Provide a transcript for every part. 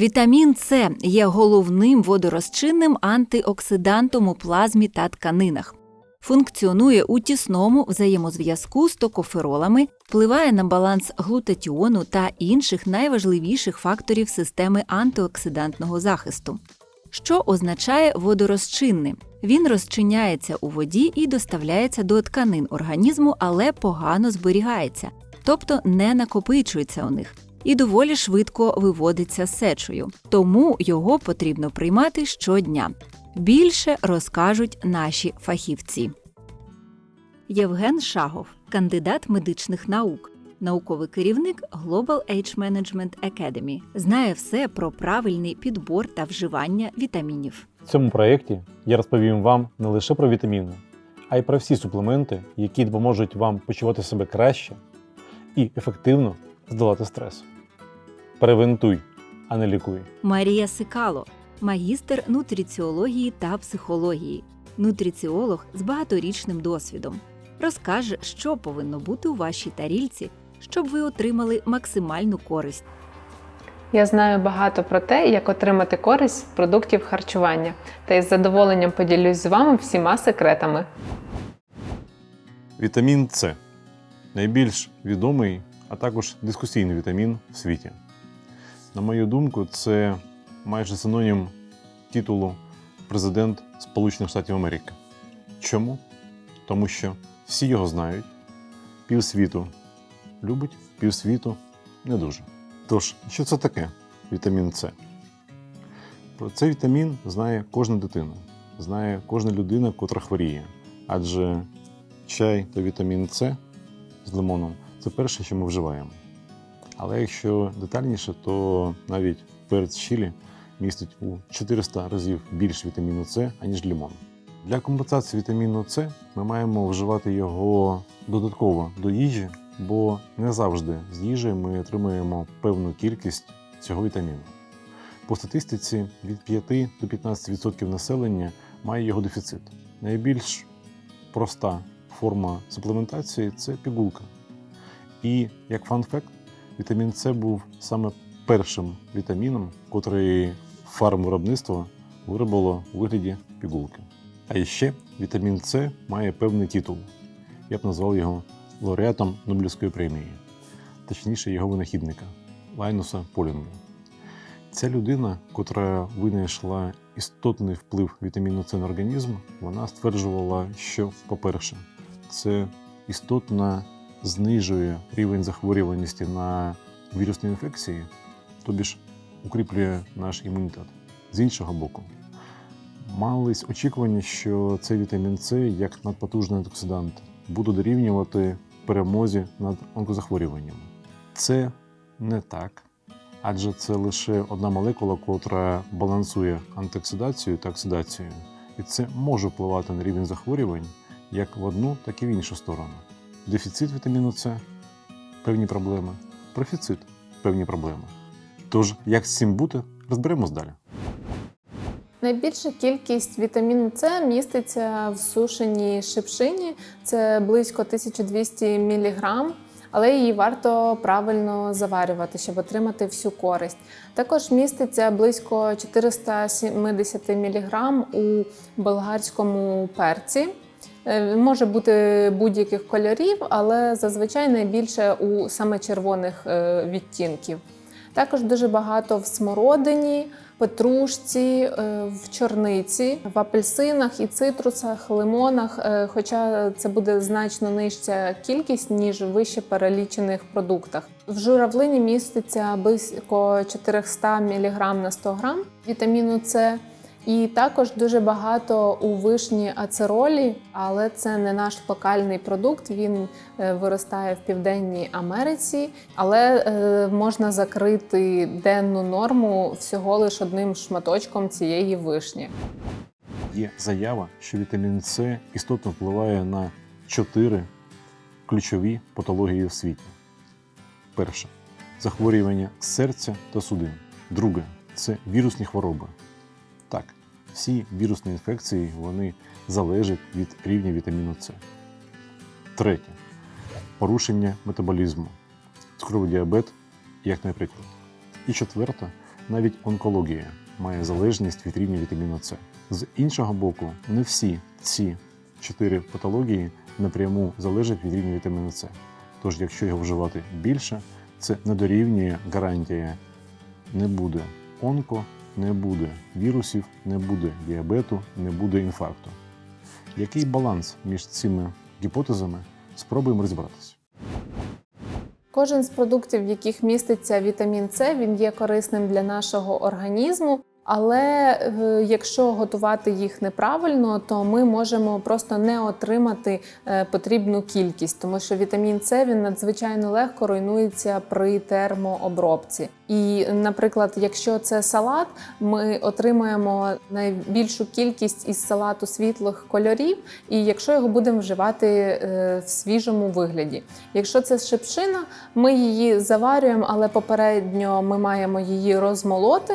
Вітамін С є головним водорозчинним антиоксидантом у плазмі та тканинах. Функціонує у тісному взаємозв'язку з токоферолами, впливає на баланс глутатіону та інших найважливіших факторів системи антиоксидантного захисту. Що означає водорозчинним? Він розчиняється у воді і доставляється до тканин організму, але погано зберігається, тобто не накопичується у них, і доволі швидко виводиться сечею. Тому його потрібно приймати щодня. Більше розкажуть наші фахівці. Євген Шагов, кандидат медичних наук, науковий керівник Global Age Management Academy, знає все про правильний підбор та вживання вітамінів. В цьому проєкті я розповім вам не лише про вітаміни, а й про всі суплементи, які допоможуть вам почувати себе краще і ефективно здолати стрес. Превентуй, а не лікуй. Марія Сикало, магістр нутриціології та психології, нутриціолог з багаторічним досвідом. Розкаже, що повинно бути у вашій тарільці, щоб ви отримали максимальну користь. Я знаю багато про те, як отримати користь з продуктів харчування, та із задоволенням поділюсь з вами всіма секретами. Вітамін С найбільш відомий, а також дискусійний вітамін в світі. На мою думку, це майже синонім титулу президент Сполучених Штатів Америки. Чому? Тому що всі його знають, півсвіту любить, півсвіту не дуже. Тож, що це таке вітамін С? Про цей вітамін знає кожна дитина, знає кожна людина, котра хворіє. Адже чай та вітамін С з лимоном це перше, що ми вживаємо. Але якщо детальніше, то навіть перець чилі містить у 400 разів більше вітаміну С, аніж лимон. Для компенсації вітаміну С ми маємо вживати його додатково до їжі, бо не завжди з їжі ми отримуємо певну кількість цього вітаміну. По статистиці від 5 до 15% населення має його дефіцит. Найбільш проста форма суплементації це пігулка. І як фан-факт, вітамін С був саме першим вітаміном, котрий фармвиробництво виробило у вигляді пігулки. А ще вітамін С має певний титул. Я б назвав його лауреатом Нобелівської премії, точніше його винахідника Лайнуса Полінга. Ця людина, котра винайшла істотний вплив вітаміну С на організм, вона стверджувала, що, по-перше, це істотно знижує рівень захворюваності на вірусні інфекції, тобі ж укріплює наш імунітет. З іншого боку, мались очікування, що цей вітамін С, як надпотужний антиоксидант, буде дорівнювати перемозі над онкозахворюваннями. Це не так, адже це лише одна молекула, котра балансує антиоксидацію та оксидацію, і це може впливати на рівень захворювань як в одну, так і в іншу сторону. Дефіцит вітаміну С певні проблеми, профіцит певні проблеми. Тож, як з цим бути, розберемось далі. Найбільша кількість вітаміну С міститься в сушеній шипшині, це близько 1200 мг, але її варто правильно заварювати, щоб отримати всю користь. Також міститься близько 470 мг у болгарському перці. Е, Може бути будь-яких кольорів, але зазвичай найбільше у саме червоних е, відтінків. Також дуже багато в смородині, петрушці, е, в чорниці, в апельсинах і цитрусах, лимонах. Хоча це буде значно нижча кількість, ніж вище перелічених продуктах. В журавлині міститься близько 400 мг на 100 г вітаміну С. І також дуже багато у вишні ацеролі, але це не наш локальний продукт. Він е, виростає в Південній Америці, але е, можна закрити денну норму всього лише одним шматочком цієї вишні. Є заява, що вітамін С істотно впливає на чотири ключові патології в світі. Перше захворювання серця та судин. Друге це вірусні хвороби. Так, всі вірусні інфекції вони залежать від рівня вітаміну С. Третє порушення метаболізму, цукровий діабет, як наприклад. І четверте навіть онкологія має залежність від рівня вітаміну С. З іншого боку, не всі ці чотири патології напряму залежать від рівня вітаміну С. Тож, якщо його вживати більше, це не дорівнює гарантія не буде онко, не буде вірусів, не буде діабету, не буде інфаркту. Який баланс між цими гіпотезами? Спробуємо розібратися. Кожен з продуктів, в яких міститься вітамін С, він є корисним для нашого організму. Але е, якщо готувати їх неправильно, то ми можемо просто не отримати е, потрібну кількість, тому що вітамін С він надзвичайно легко руйнується при термообробці. І, наприклад, якщо це салат, ми отримаємо найбільшу кількість із салату світлих кольорів, і якщо його будемо вживати е, в свіжому вигляді. Якщо це шипшина, ми її заварюємо, але попередньо ми маємо її розмолоти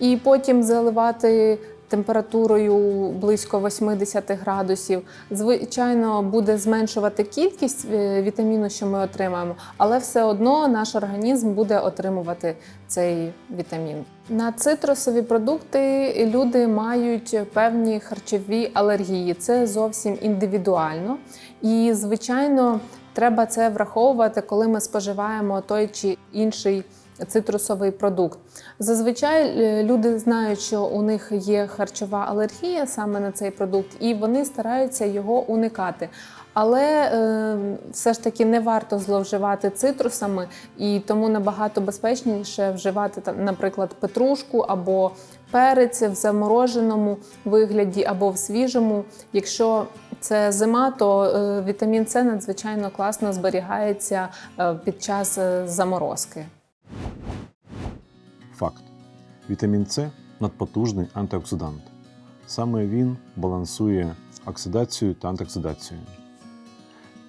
і потім заливати температурою близько 80 градусів. Звичайно, буде зменшувати кількість е, вітаміну, що ми отримаємо, але все одно наш організм буде отримувати цей вітамін. На цитрусові продукти люди мають певні харчові алергії. Це зовсім індивідуально. І, звичайно, треба це враховувати, коли ми споживаємо той чи інший цитрусовий продукт. Зазвичай е, люди знають, що у них є харчова алергія саме на цей продукт, і вони стараються його уникати. Але е, все ж таки не варто зловживати цитрусами, і тому набагато безпечніше вживати наприклад, петрушку або перець в замороженому вигляді або в свіжому. Якщо це зима, то е, вітамін С надзвичайно класно зберігається під час заморозки. Вітамін С надпотужний антиоксидант. Саме він балансує оксидацію та антиоксидацію.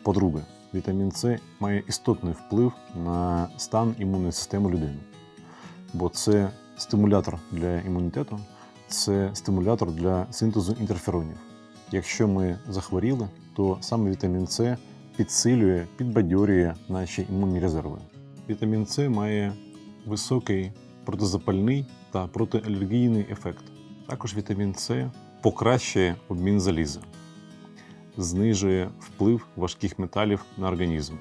По-друге, вітамін С має істотний вплив на стан імунної системи людини, бо це стимулятор для імунітету, це стимулятор для синтезу інтерферонів. Якщо ми захворіли, то саме вітамін С підсилює, підбадьорює наші імунні резерви. Вітамін С має високий протизапальний та протиалергійний ефект. Також вітамін С покращує обмін заліза, знижує вплив важких металів на організм.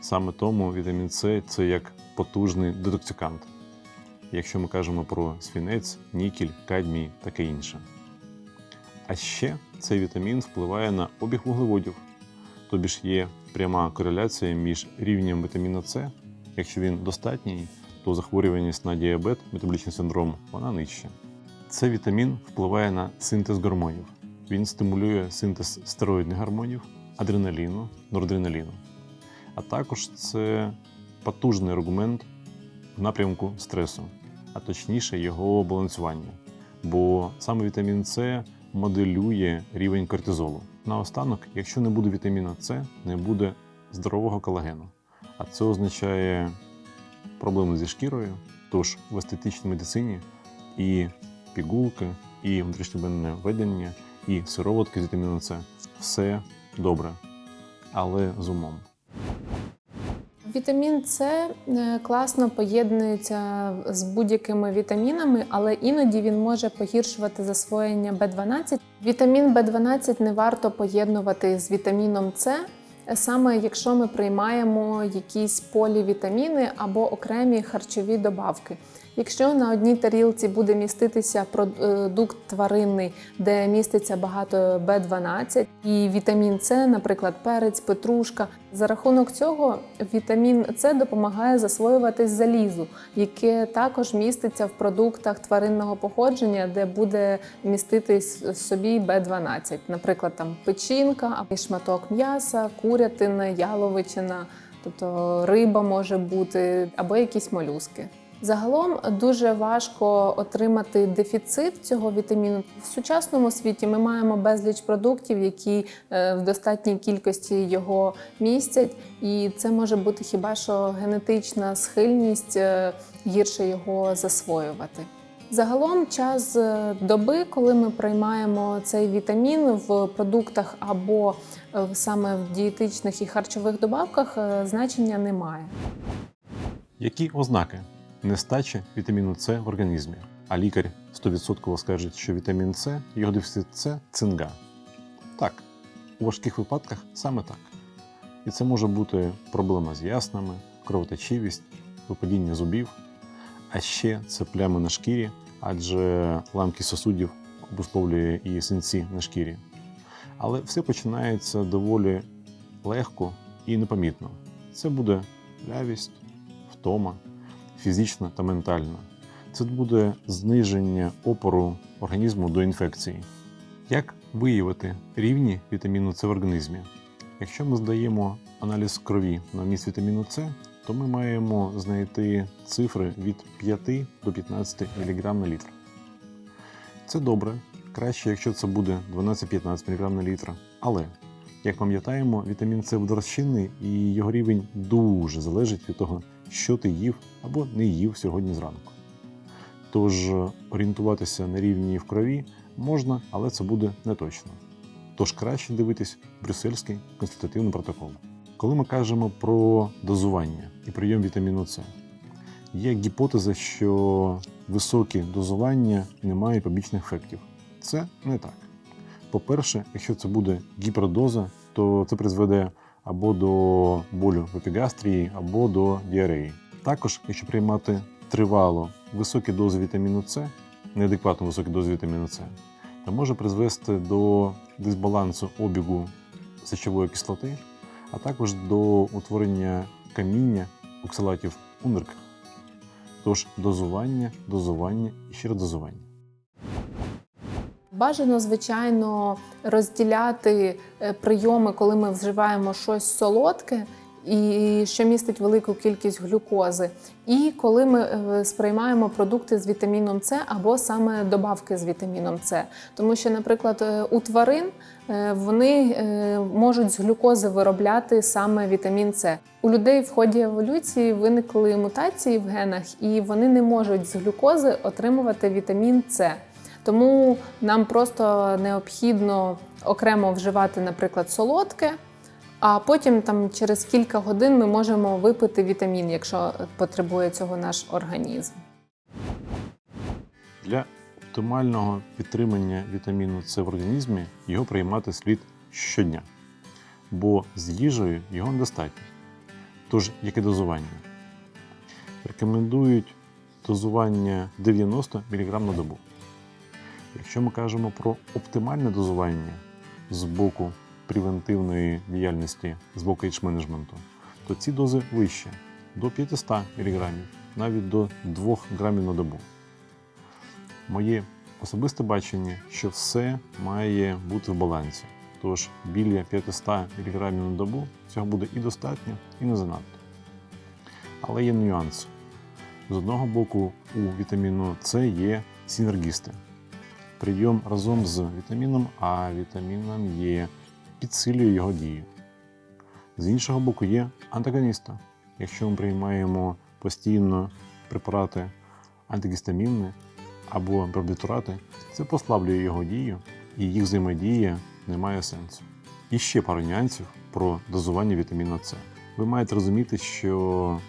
Саме тому вітамін С це як потужний детоксикант, якщо ми кажемо про свінець, нікель, кадмій таке інше. А ще цей вітамін впливає на обіг вуглеводів, тобі ж є пряма кореляція між рівнем вітаміну С, якщо він достатній, то захворюваність на діабет, метаболічний синдром вона нижча. Цей вітамін впливає на синтез гормонів. Він стимулює синтез стероїдних гормонів, адреналіну, норадреналіну. А також це потужний аргумент в напрямку стресу, а точніше його балансування. Бо саме вітамін С моделює рівень кортизолу. Наостанок, якщо не буде вітаміна С, не буде здорового колагену. А це означає проблеми зі шкірою. Тож в естетичній медицині і пігулки, і внутрішньобенне ведення, і сироватки з вітаміном С все добре, але з умом. Вітамін С е, класно поєднується з будь-якими вітамінами, але іноді він може погіршувати засвоєння В12. Вітамін В12 не варто поєднувати з вітаміном С, саме якщо ми приймаємо якісь полівітаміни або окремі харчові добавки. Якщо на одній тарілці буде міститися продукт тваринний, де міститься багато Б12 і вітамін С, наприклад, перець, петрушка, за рахунок цього вітамін С допомагає засвоюватись залізу, яке також міститься в продуктах тваринного походження, де буде міститись в собі Б12, наприклад, там печінка, шматок м'яса, курятина, яловичина, тобто риба може бути або якісь молюски. Загалом дуже важко отримати дефіцит цього вітаміну. В сучасному світі ми маємо безліч продуктів, які е, в достатній кількості його містять, і це може бути хіба що генетична схильність е, гірше його засвоювати. Загалом час е, доби, коли ми приймаємо цей вітамін в продуктах або саме в дієтичних і харчових добавках, значення не має. Які ознаки нестача вітаміну С в організмі, а лікар 100% скаже, що вітамін С, його дефіцит це цинга. Так, у важких випадках саме так. І це може бути проблема з яснами, кровоточивість, випадіння зубів, а ще це плями на шкірі, адже ламкість сосудів обусловлює і синці на шкірі. Але все починається доволі легко і непомітно. Це буде лявість, втома, фізична та ментальна. Це буде зниження опору організму до інфекції. Як виявити рівні вітаміну С в організмі? Якщо ми здаємо аналіз крові на вміст вітаміну С, то ми маємо знайти цифри від 5 до 15 мг на літр. Це добре, краще, якщо це буде 12-15 мг на літр. Але, як пам'ятаємо, вітамін С водорозчинний і його рівень дуже залежить від того, що ти їв або не їв сьогодні зранку. Тож орієнтуватися на рівні в крові можна, але це буде не точно. Тож краще дивитись брюссельський консультативний протокол. Коли ми кажемо про дозування і прийом вітаміну С, є гіпотеза, що високі дозування не мають побічних ефектів. Це не так. По-перше, якщо це буде гіпердоза, то це призведе або до болю в епігастрії, або до діареї. Також, якщо приймати тривало високі дози вітаміну С, неадекватно високі дози вітаміну С, то може призвести до дисбалансу обігу сечової кислоти, а також до утворення каміння оксалатів у нирках. Тож дозування, дозування і ще дозування. Бажано, звичайно, розділяти е, прийоми, коли ми вживаємо щось солодке. І що містить велику кількість глюкози, і коли ми е, сприймаємо продукти з вітаміном С або саме добавки з вітаміном С. Тому що, наприклад, е, у тварин вони можуть з глюкози виробляти саме вітамін С. У людей в ході еволюції виникли мутації в генах, і вони не можуть з глюкози отримувати вітамін С. Тому нам просто необхідно окремо вживати, наприклад, солодке. А потім там через кілька годин ми можемо випити вітамін, якщо потребує цього наш організм. Для оптимального підтримання вітаміну С в організмі його приймати слід щодня, бо з їжею його недостатньо. Тож, яке дозування? Рекомендують дозування 90 мг на добу. Якщо ми кажемо про оптимальне дозування з боку превентивної діяльності, з боку ейдж-менеджменту, то ці дози вищі до 500 мг, навіть до 2 грамів на добу. Моє особисте бачення, що все має бути в балансі. Тож біля 500 мг на добу цього буде і достатньо, і не занадто. Але є нюанси. З одного боку, у вітаміну С є синергісти. Прийом разом з вітаміном А, вітаміном Е підсилює його дію. З іншого боку, є антагоністи. Якщо ми приймаємо постійно препарати антигістамінні або барбітурати, це послаблює його дію і їх взаємодія не має сенсу. І ще пару нюансів про дозування вітаміну С. Ви маєте розуміти, що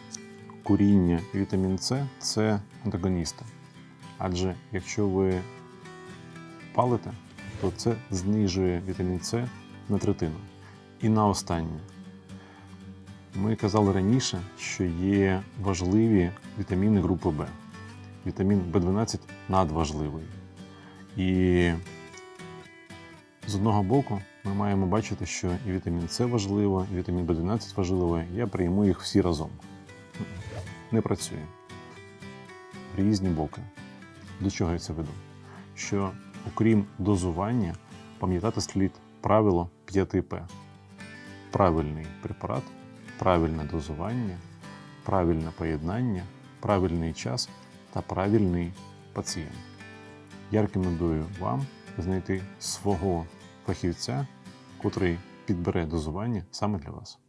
куріння і вітамін С це антагоністи. Адже якщо ви палите, то це знижує вітамін С на третину. І на останнє. Ми казали раніше, що є важливі вітаміни групи В. Вітамін В12 надважливий. І з одного боку ми маємо бачити, що і вітамін С важливо, і вітамін В12 важливо. Я прийму їх всі разом. Не працює. Різні боки. До чого я це веду? Що окрім дозування, пам'ятати слід правило 5П. Правильний препарат, правильне дозування, правильне поєднання, правильний час та правильний пацієнт. Я рекомендую вам знайти свого фахівця, котрий підбере дозування саме для вас.